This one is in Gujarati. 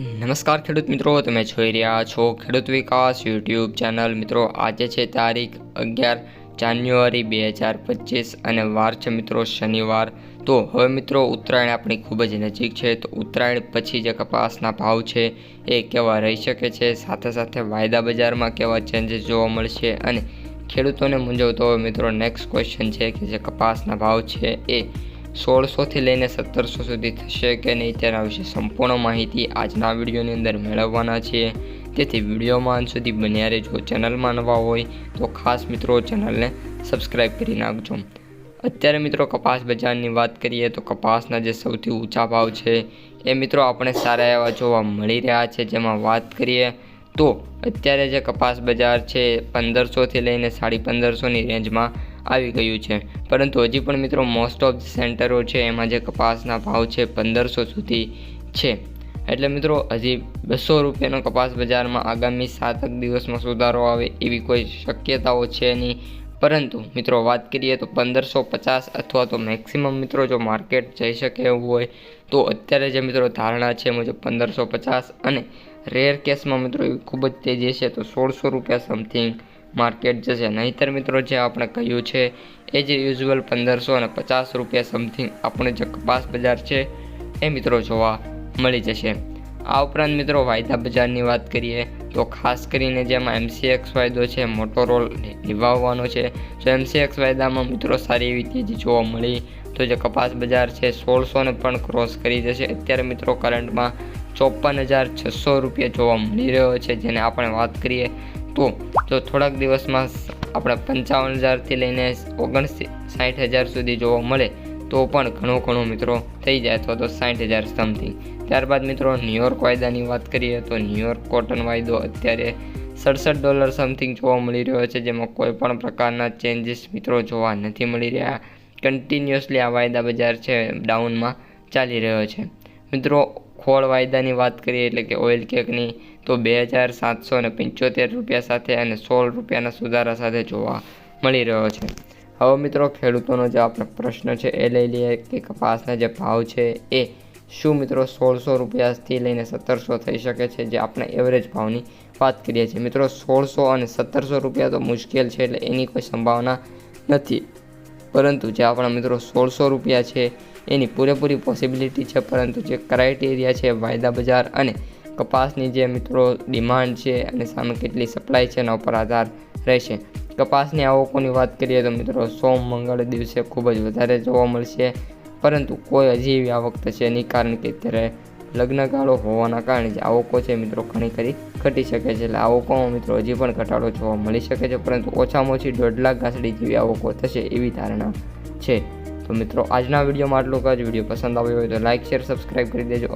નમસ્કાર ખેડૂત મિત્રો, તમે જોઈ રહ્યા છો ખેડૂત વિકાસ યુટ્યુબ ચેનલ. મિત્રો, આજે છે તારીખ અગિયાર જાન્યુઆરી બે હજાર પચીસ અને વાર છે મિત્રો શનિવાર. તો હવે મિત્રો, ઉત્તરાયણ આપણી ખૂબ જ નજીક છે, તો ઉત્તરાયણ પછી જે કપાસના ભાવ છે એ કેવા રહી શકે છે? સાથે સાથે વાયદા બજારમાં કેવા ચેન્જીસ જોવા મળશે અને ખેડૂતોને મૂંઝવતો મિત્રો નેક્સ્ટ ક્વેશ્ચન છે કે જે કપાસના ભાવ છે એ સોળસોથી લઈને સત્તરસો સુધી થશે કે નહીં તેના વિશે સંપૂર્ણ માહિતી આજના વિડીયોની અંદર મેળવવાના છીએ. તેથી વિડીયોમાં અંત સુધી બન્યા રહેજો. ચેનલમાં નવા હોય તો ખાસ મિત્રો ચેનલને સબસ્ક્રાઈબ કરી નાખજો. અત્યારે મિત્રો કપાસ બજારની વાત કરીએ તો કપાસના જે સૌથી ઊંચા ભાવ છે એ મિત્રો આપણે સારા એવા જોવા મળી રહ્યા છે. જેમાં વાત કરીએ તો અત્યારે જે કપાસ બજાર છે પંદરસોથી લઈને સાડી પંદરસોની રેન્જમાં આવી ગયું છે. પરંતુ હજી પણ મિત્રો મોસ્ટ ઓફ સેન્ટરો છે, એમાં જે કપાસના ભાવ છે પંદરસો સુધી છે. એટલે મિત્રો હજી બસો રૂપિયાનો કપાસ બજારમાં આગામી સાતક દિવસમાં સુધારો આવે એવી કોઈ શક્યતાઓ છે નહીં. પરંતુ મિત્રો વાત કરીએ તો પંદરસો પચાસ અથવા તો મેક્સિમમ મિત્રો જો માર્કેટ જઈ શકે એવું હોય, તો અત્યારે જે મિત્રો ધારણા છે મુજબ પંદરસો પચાસ અને રેર કેસમાં મિત્રો ખૂબ જ તેજી છે, તો સોળસો રૂપિયા સમથિંગ માર્કેટ જશે. નહીંતર મિત્રો, જે આપણે કહ્યું છે, એ જ યુઝ્યુઅલ પંદરસો અને પચાસ રૂપિયા સમથિંગ આપણે જે કપાસ બજાર છે, એ મિત્રો જોવા મળી જશે. આ ઉપરાંત મિત્રો, વાયદા બજારની વાત કરીએ, તો ખાસ કરીને જેમાં એમસીએક્સ વાયદો છે મોટો રોલ નિભાવવાનો છે. તો એમસીએક્સ વાયદામાં મિત્રો, સારી એવી તેજી જોવા મળી. તો જે કપાસ બજાર છે, સોળસોને પણ ક્રોસ કરી જશે. અત્યારે મિત્રો કરંટમાં ચોપન હજાર છસો રૂપિયા જોવા મળી રહ્યો છે. જેને આપણે વાત કરીએ તો જો થોડાક દિવસમાં આપણે પંચાવન હજારથી લઈને ઓગણસી સાઠ હજાર સુધી જોવા મળે, તો પણ ઘણો ઘણો મિત્રો થઈ જાય અથવા તો સાઠ હજાર સમથિંગ ત્યારબાદ મિત્રો ન્યુયોર્ક વાયદાની વાત કરીએ તો ન્યુયોર્ક કોટન વાયદો અત્યારે સડસઠ ડોલર સમથિંગ જોવા મળી રહ્યો છે, જેમાં કોઈ પણ પ્રકારના ચેન્જીસ મિત્રો જોવા નથી મળી રહ્યા. કન્ટિન્યુઅસલી આ વાયદા બજાર છે ડાઉનમાં ચાલી રહ્યો છે. મિત્રો, ખોળ વાયદાની વાત કરીએ એટલે કે ઓઇલ કેકની તો બે હજાર સાતસો ને પંચોતેર રૂપિયા સાથે અને સોળ રૂપિયાના સુધારા સાથે જોવા મળી રહ્યો છે. હવે મિત્રો, ખેડૂતોનો જે આપણે પ્રશ્ન છે એ લઈ લઈએ કે કપાસના જે ભાવ છે એ શું મિત્રો સોળસો રૂપિયાથી લઈને સત્તરસો થઈ શકે છે, જે આપણે એવરેજ ભાવની વાત કરીએ છીએ. મિત્રો, સોળસો અને સત્તરસો રૂપિયા તો મુશ્કેલ છે એટલે એની કોઈ સંભાવના નથી. પરંતુ જે આપણા મિત્રો સોળસો રૂપિયા છે એની પૂરેપૂરી પોસિબિલિટી છે, પરંતુ જે ક્રાઇટેરિયા છે, વાયદા બજાર અને કપાસની જે મિત્રો ડિમાન્ડ છે અને સામે કેટલી સપ્લાય છે, એના ઉપર આધાર રહેશે. કપાસની આવકોની વાત કરીએ તો મિત્રો, સોમ, મંગળ દિવસે ખૂબ જ વધારે જોવા મળશે, પરંતુ કોઈ હજી એવી આવક થશે નહીં, કારણ કે અત્યારે લગ્નગાળો હોવાના કારણે જે આવકો છે મિત્રો ઘણી ખરી ઘટી શકે છે. એટલે આવકોમાં મિત્રો હજી પણ ઘટાડો જોવા મળી શકે છે, પરંતુ ઓછામાં ઓછી દોઢ લાખ ઘાસડી જેવી આવકો થશે એવી ધારણા છે. તો મિત્રો, આજના વિડીયોમાં આટલું જ. વીડિયો પસંદ આવ્યો હોય તો લાઇક શેર સબસ્ક્રાઈબ કરી દેજો.